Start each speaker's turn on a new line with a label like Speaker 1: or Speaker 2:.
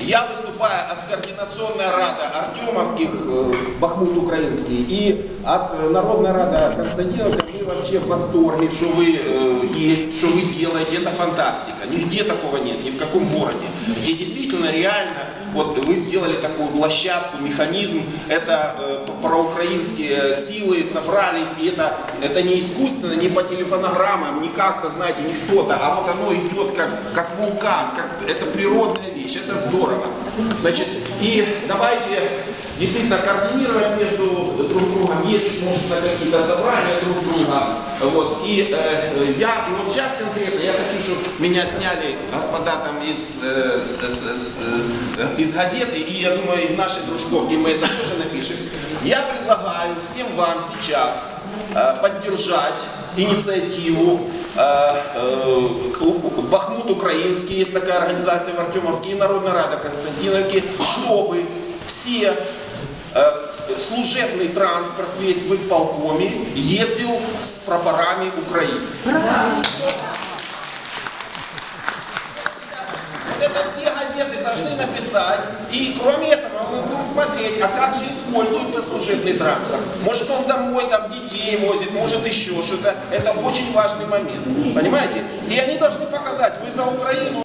Speaker 1: Я выступаю от Координационной Рады Артемовских, э, Бахмут Украинский, и от э, Народной Рады Константиновка. Мы вообще в восторге, что вы э, есть, что вы делаете. Это фантастика. Нигде такого нет, ни в каком городе. Где действительно реально, вот вы сделали такую площадку, механизм, это проукраинские силы собрались, и это, это не искусственно, не по телефонограммам, не как-то, знаете, не кто-то, а вот оно идет как, как вулкан, как, это природная вещь, это здорово. Значит, и давайте действительно координировать между друг другом, есть, может, на какие-то собрания друг друга. Вот. И э, я, и вот сейчас конкретно, я хочу, чтобы меня сняли господа там из, э, с- с- с- э, из газеты, и я думаю, в нашей дружковке мы это тоже напишем. Я предлагаю всем вам сейчас э, поддержать инициативу э, э, Бахмут Украинский, есть такая организация в Артемовске, и Народная Рада Константиновки, чтобы все э, служебный транспорт весь в исполкоме ездил с прапорами Украины. Вот это все газеты должны написать. И кроме этого мы будем смотреть, а как же используется служебный транспорт. Может он домой там детей возит, может еще что-то. Это очень важный момент. Понимаете? И они должны показать, вы за Украину.